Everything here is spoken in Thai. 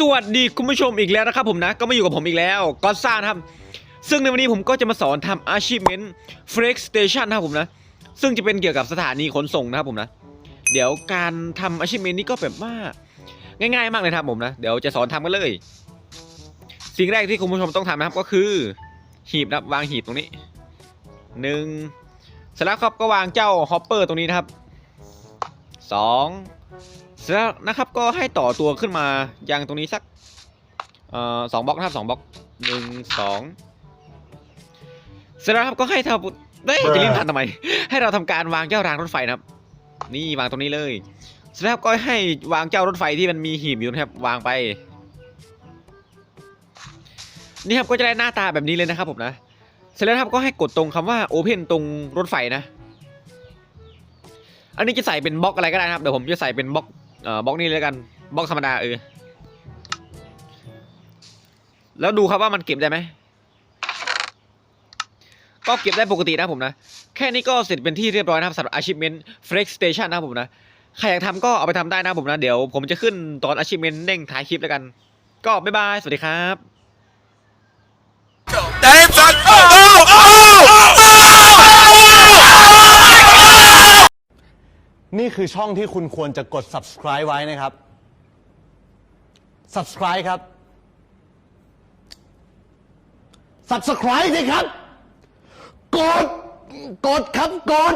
สวัสดีคุณผู้ชมอีกแล้วนะครับผมนะก็มาอยู่กับผมอีกแล้วก็ซ่านะครับ ซึ่งในวันนี้ผมก็จะมาสอนทำ achievement flex station นะครับผมนะ ซึ่งจะเป็นเกี่ยวกับสถานีขนส่งนะครับผมนะ เดี๋ยวการทำ achievement นี้ก็แบบว่าง่ายๆ มากเลยครับผมนะ เดี๋ยวจะสอนทำกันเลย สิ่งแรกที่คุณผู้ชมต้องทำนะครับก็คือ หีบนะวางหีบตรงนี้หนึ่งเสร็จแล้วครับก็วางเจ้าฮอปเปอร์ตรงนี้นะครับสอง เสร็จแล้วนะครับก็ให้ต่อตัวขึ้นมายังตรงนี้สักเอ่อสองบล็อกนะครับสองบล็อกหนึ่งสองเสร็จแล้วครับก็ให้ทำเฮ้ยจะรีบทันทำไม ให้เราทำการวางเจ้ารางรถไฟนะครับ นี่วางตรงนี้เลยเสร็จแล้วก็ให้วางเจ้ารถไฟที่มันมีหีบอยู่นะครับวางไป นี่ครับก็จะได้หน้าตาแบบนี้เลยนะครับผมนะเสร็จแล้วนะครับก็ให้กดตรงคำว่า Open ตรงรถไฟนะ อันนี้จะใส่เป็นบล็อกอะไรก็ได้นะครับเดี๋ยวผมจะใส่เป็นบล็อก เอ่อบล็อกนี้เลยกันบล็อกธรรมดาเออแล้วดูครับว่ามันเก็บได้ไหมก็เก็บได้ปกตินะผมนะ แค่นี้ก็เสร็จเป็นที่เรียบร้อยนะครับสำหรับ achievement flex station นะครับผมนะใครอยากทำก็เอาไปทำได้นะผมนะ เดี๋ยวผมจะขึ้นตอน achievement เด้งท้ายคลิปแล้วกัน ก็บ๊ายบาย สวัสดีครับ Dave son. นี่คือช่องที่คุณควรจะกด subscribe ไว้นะครับ subscribe ครับ subscribe สิครับ กด กดครับ กด